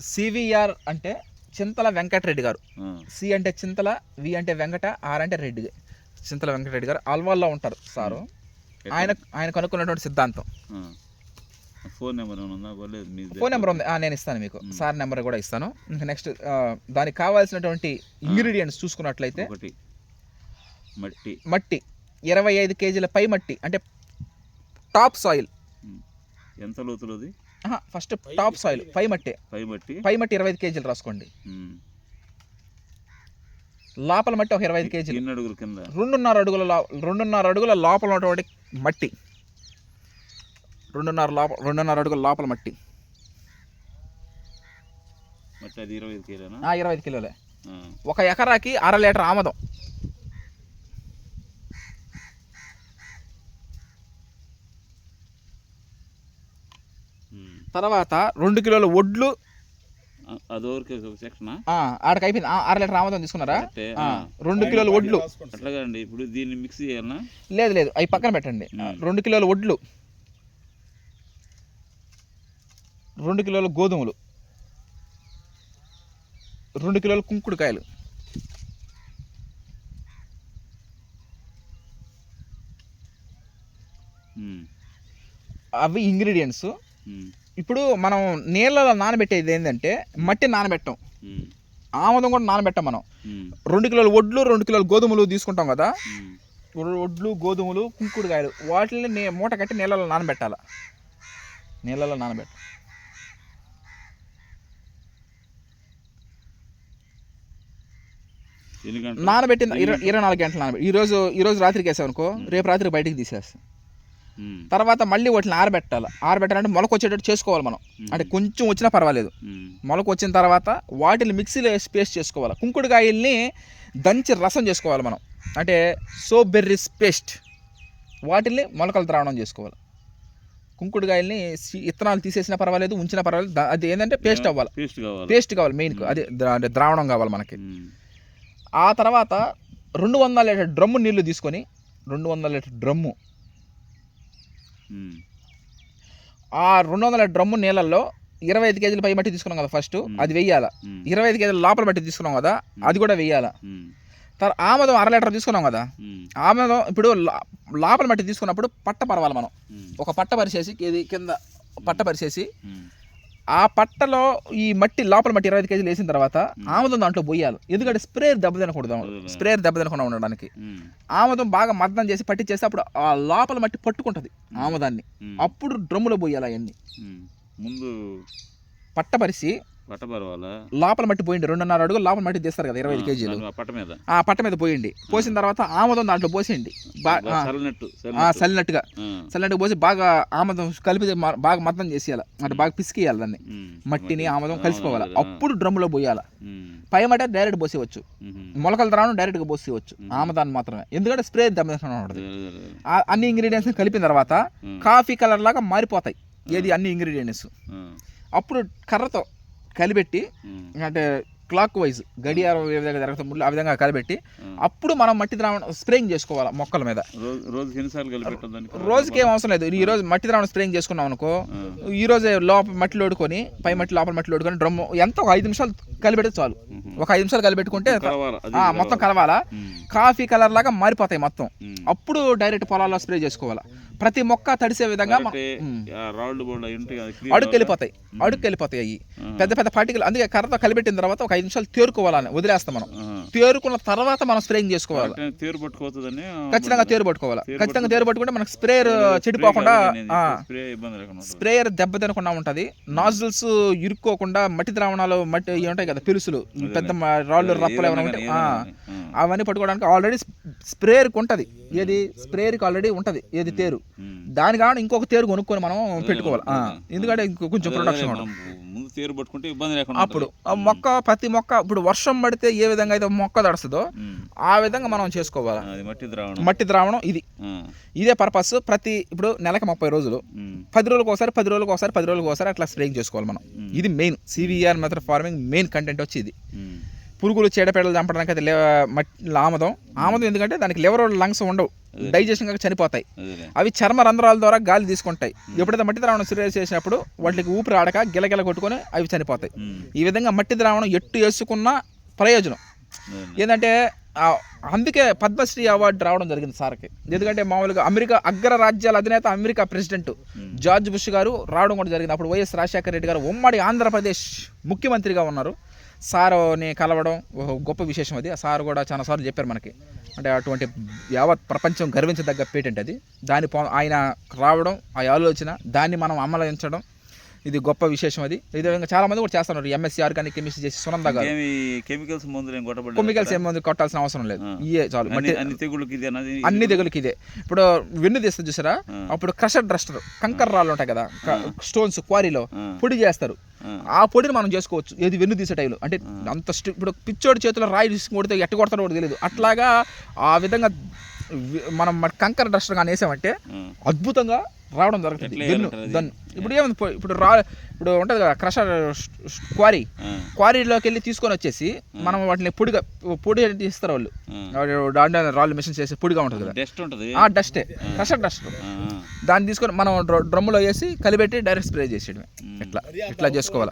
CVR అంటే చింతల వెంకటరెడ్డి గారు. C అంటే చింతల వి అంటే వెంకట ఆర్ అంటే రెడ్డి. చింతల వెంకటరెడ్డి గారు అల్వాల్లో ఉంటారు సారు. ఆయన ఆయన కనుక్కున్నటువంటి సిద్ధాంతం. ఫోన్ నెంబర్ ఫోన్ నెంబర్ ఉంది. నేను ఇస్తాను మీకు. సార్ నెంబర్ కూడా ఇస్తాను. ఇంకా నెక్స్ట్ దానికి కావాల్సినటువంటి ఇంగ్రీడియంట్స్ చూసుకున్నట్లయితే మట్టి. మట్టి. ఇరవై ఐదు కేజీల పై మట్టి అంటే టాప్ సాయిల్. ఎంత లోతులోది? ఫస్ట్ టాప్ సాయిల్ పై మట్టి. పై మట్టి. పై మట్టి ఇరవై ఐదు కేజీలు రాసుకోండి. లోపల మట్టి ఒక ఇరవై ఐదు కేజీలు. అడుగుల కింద. రెండున్నర అడుగుల రెండున్నర అడుగుల లోపల ఉన్నటువంటి మట్టి. రెండున్నర లోపల రెండున్నర అడుగుల లోపల మట్టి. ఇరవై ఐదు కిలోలే. ఒక ఎకరాకి అర లీటర్ ఆమదం. తర్వాత రెండు కిలోల వడ్లు ఒక సెక్షనా? ఆ, ఆడకి అయిపోయింది. అర లీటర్ ఆమదం తీసుకున్నారా. రెండు కిలోల వడ్లు ఇప్పుడు దీన్ని మిక్స్ చేయాలనా? లేదు లేదు. అవి పక్కన పెట్టండి. రెండు కిలోల వడ్లు రెండు కిలోల గోధుమలు. రెండు కిలోల కుంకుడుకాయలు. అవి ఇంగ్రీడియంట్స్. ఇప్పుడు మనం నీళ్ళలో నానబెట్టేది ఏంటంటే మట్టి నానబెట్టం. ఆముదం కూడా నానబెట్టాం మనం. రెండు కిలోల వడ్లు రెండు కిలోల గోధుమలు తీసుకుంటాం కదా. వడ్లు గోధుమలు కుంకుడుకాయలు వాటిని నే మూట కట్టి నీళ్ళలో నానబెట్టాలి నీళ్ళలో నానబెట్ట నానబెట్టిన ఇరవై ఇరవై నాలుగు గంటలు నానబెట్టి ఈ రోజు ఈ రోజు రాత్రికి వేసాం అనుకో రేపు రాత్రికి బయటికి తీసేస్తాం. తర్వాత మళ్ళీ వాటిని ఆరబెట్టాలి. ఆరబెట్టాలంటే మొలక వచ్చేటట్టు చేసుకోవాలి మనం. అంటే కొంచెం వచ్చినా పర్వాలేదు. మొలక వచ్చిన తర్వాత వాటిని మిక్సీలో వేసి పేస్ట్ చేసుకోవాలి. కుంకుడుకాయల్ని దంచి రసం చేసుకోవాలి మనం. అంటే సో బెర్రీస్ పేస్ట్. వాటిని మొలకలు ద్రావణం చేసుకోవాలి. కుంకుడుకాయల్ని ఇత్తనాలు తీసేసినా పర్వాలేదు ఉంచినా పర్వాలేదు. అది ఏంటంటే పేస్ట్ అవ్వాలి. పేస్ట్ కావాలి. మెయిన్ అది ద్రావణం కావాలి మనకి. ఆ తర్వాత రెండు వందల లీటర్ డ్రమ్ము నీళ్ళు తీసుకొని రెండు వందల లీటర్ డ్రమ్ము. ఆ రెండు వందల డ్రమ్ము నీళ్ళల్లో ఇరవై ఐదు కేజీల పై మట్టి తీసుకున్నాం కదా ఫస్ట్ అది వెయ్యాలా. ఇరవై ఐదు కేజీల లోపల మట్టి తీసుకున్నాం కదా అది కూడా వెయ్యాలా. తర్వాత ఆమదం అర లీటర్ తీసుకున్నాం కదా. ఆమదం ఇప్పుడు లోపల మట్టి తీసుకున్నప్పుడు పట్ట పరవాలి మనం. ఒక పట్ట పరిచేసి కింద పట్ట పరిచేసి. ఆ పట్టలో ఈ మట్టి లోపల మట్టి ఇరవై ఐదు కేజీలు వేసిన తర్వాత ఆమదం దాంట్లో పోయాలి ఎందుకంటే స్ప్రేయర్ దెబ్బ తినకూడదు. స్ప్రేయర్ దెబ్బ తినకుండా ఉండడానికి. ఆమదం బాగా మద్దం చేసి పట్టించేస్తే అప్పుడు ఆ లోపల మట్టి పట్టుకుంటుంది ఆమదాన్ని. అప్పుడు డ్రమ్ములో పోయాలి అవన్నీ. ముందు పట్టపరిచి లోపల మట్టి పోయింది రెండున్నర అడుగులు లోపల మట్టి తీస్తారు కదా ఇరవై ఐదు కేజీలు. ఆ పట్ట మీద? ఆ పట్ట మీద పోయండి పోసిన తర్వాత ఆమదం దాంట్లో పోసేయండి. చల్లినట్టుగా. చల్లనట్టుగా పోసి బాగా ఆమదం కలిపి బాగా మద్దం చేసేయాలి. అంటే బాగా పిసికియాలి దాన్ని. మట్టిని ఆమదం కలిసిపోవాలి. అప్పుడు డ్రమ్ములో పోయాలి. పై మట్ట డైరెక్ట్ పోసేవచ్చు. మొలకలు రావడం డైరెక్ట్గా పోసేవచ్చు ఆమదాన్ని మాత్రమే. ఎందుకంటే స్ప్రే. ఆ అన్ని ఇంగ్రీడియంట్స్ కలిపిన తర్వాత. కాఫీ కలర్ లాగా మారిపోతాయి. ఏది అన్ని ఇంగ్రీడియంట్స్. అప్పుడు కర్రతో కలిపెట్టి. అంటే క్లాక్ వైజ్ గడియారం ఏ విధంగా జరుగుతుంది ఆ విధంగా కలిపెట్టి. అప్పుడు మనం మట్టి ద్రావణం స్ప్రేయింగ్ చేసుకోవాలి మొక్కల మీద రోజు రోజుకి ఏం అవసరం లేదు ఈ రోజు మట్టి ద్రావణం స్ప్రేయింగ్ చేసుకున్నాం అనుకో. ఈ రోజే లోపల మట్టి లోడుకొని పై మట్టి లోపల మట్టి లోడుకొని డ్రమ్ ఎంత ఒక ఐదు నిమిషాలు కలిపెడితే చాలు. ఒక ఐదు నిమిషాలు కలిపెట్టుకుంటే మొత్తం కలవాలా. కాఫీ కలర్ లాగా మారిపోతాయి మొత్తం. అప్పుడు డైరెక్ట్ పొలాల్లో స్ప్రే చేసుకోవాలి ప్రతి మొక్క తడిసే విధంగా అడుగు వెళ్ళిపోతాయి అడుగు వెళ్ళిపోతాయి అవి. పెద్ద పెద్ద పార్టికల్ అందుకే కర్రతో కలిపెట్టిన తర్వాత ఒక ఐదు నిమిషాలు తేరుకోవాలని వదిలేస్తాం మనం. తేరుకున్న తర్వాత మనం స్ప్రేయింగ్ చేసుకోవాలి. అంటే తేరు పట్టుకోవద్దని ఖచ్చితంగా తేరు పట్టుకోవాలి. ఖచ్చితంగా తేరు పట్టుకుంటే మనకు స్ప్రేయర్ చెడిపోకుండా. స్ప్రేయర్ దెబ్బ తినకుండా ఉంటుంది. నాజిల్స్ ఇరుక్కోకుండా మట్టి ద్రావణాలు మట్టి ఉంటాయి కదా పిలుసులు పెద్ద రాళ్ళు రప్పలు ఏమైనా కానీ. అవన్నీ పట్టుకోవడానికి ఆల్రెడీ స్ప్రేయర్కి ఉంటుంది. ఏది? స్ప్రేయర్కి ఆల్రెడీ ఉంటుంది. ఏది? తేరు. దాని కావాలి ఇంకొక తేరు కొనుక్కొని మనం పెట్టుకోవాలి. ఎందుకంటే కొంచెం ప్రొడక్షన్ మనం ముందు తేరు పట్టుకుంటే ఇబ్బంది లేకుండా అప్పుడు మొక్క ప్రతి మొక్క ఇప్పుడు వర్షం పడితే ఏ విధంగా అయితే మొక్క తడుస్తుందో. ఆ విధంగా మనం చేసుకోవాలి. మట్టి ద్రావణం. మట్టి ద్రావణం ఇది. ఇదే పర్పస్ ప్రతి ఇప్పుడు నెలకి ముప్పై రోజులు. పది రోజులకు ఒకసారి పది రోజులకు ఒకసారి పది రోజులకు ఒకసారి అట్లా స్ప్రేయింగ్ చేసుకోవాలి మనం. ఇది main CVR method farming main content వచ్చి ఇది. పురుగులు చీడపీడలు చంపడానికి మట్టి ఆమదం ఆమదం ఎందుకంటే దానికి లివర్ లంగ్స్ ఉండవు. డైజెషన్ కాక చనిపోతాయి. అవి చర్మ రంధ్రాల ద్వారా గాలి తీసుకుంటాయి. ఎప్పుడైతే మట్టి ద్రావణం సిరేజ్ చేసినప్పుడు వాటికి ఊపిరి ఆడక గిలగిల కొట్టుకొని అవి చనిపోతాయి. ఈ విధంగా మట్టి ద్రావణం ఎట్టు వేసుకున్న ప్రయోజనం. ఏంటంటే అందుకే పద్మశ్రీ అవార్డు రావడం జరిగింది సార్కి. ఎందుకంటే మామూలుగా అమెరికా అగ్ర రాజ్యాల అధినేత అమెరికా ప్రెసిడెంట్ జార్జ్ బుష్ గారు రావడం కూడా జరిగింది. అప్పుడు వైఎస్ రాజశేఖర రెడ్డి గారు ఉమ్మడి ఆంధ్రప్రదేశ్ ముఖ్యమంత్రిగా ఉన్నారు. సార్ని కలవడం ఒక గొప్ప విశేషం అది. ఆ సార్ కూడా చాలా సార్లు చెప్పారు మనకి. అంటే అటువంటి యావత్ ప్రపంచం గర్వించదగ్గ పేటెంట్ అది. దాని పో- ఆయన రావడం ఆ ఆలోచన దాన్ని మనం అమలించడం ఇది గొప్ప విశేషం అది. ఇదే విధంగా చాలా మంది కూడా చేస్తున్నారు ఎంఎస్సీ ఆర్గానిక్ కెమిస్ట్రీ చేసి సునంద గారు. కెమికల్స్ మందులు ఏం కెమికల్స్ ఏమంది కొట్టాల్సిన అవసరం లేదు. ఇయే చాలు. అన్ని తెగుళ్ళకి ఇది అన్ని తెగులకి ఇదే. ఇప్పుడు వెన్ను తీస్తుంది చూసారా. అప్పుడు క్రషర్ డ్రస్టర్ కంకర్ రాళ్ళు ఉంటాయి కదా స్టోన్స్ క్వారీలో. పొడి చేస్తారు. ఆ. పొడిని మనం చేసుకోవచ్చు ఏది వెన్ను తీసే టైంలో. అంటే అంత ఇప్పుడు పిచ్చోడి చేతిలో రాయి తీసుకుని కొడితే ఎట్ట కొడతారో కూడా తెలియదు అట్లాగా ఆ విధంగా మనం కంకర్ డస్టర్ కానీ వేసామంటే. అద్భుతంగా రావడం జరుగుతుంది? దన్ను ఇప్పుడు ఏముంది? ఇప్పుడు రా ఇప్పుడు ఉంటుంది కదా క్రషర్ క్వారీ. క్వారీలోకి వెళ్ళి తీసుకొని వచ్చేసి మనం వాటిని పొడిగా పొడి తీస్తారు వాళ్ళు. దాంట్లో రాళ్ళు మిషన్ చేసి పొడిగా ఉంటుంది కదా. డస్ట్ ఉంటది. ఆ డస్టే. Crusher dust. దాన్ని తీసుకొని మనం డ్ర- డ్రమ్ములో వేసి కలిపెట్టి డైరెక్ట్ స్ప్రే చేసేయడమే. ఇట్లా ఇట్లా చేసుకోవాలి?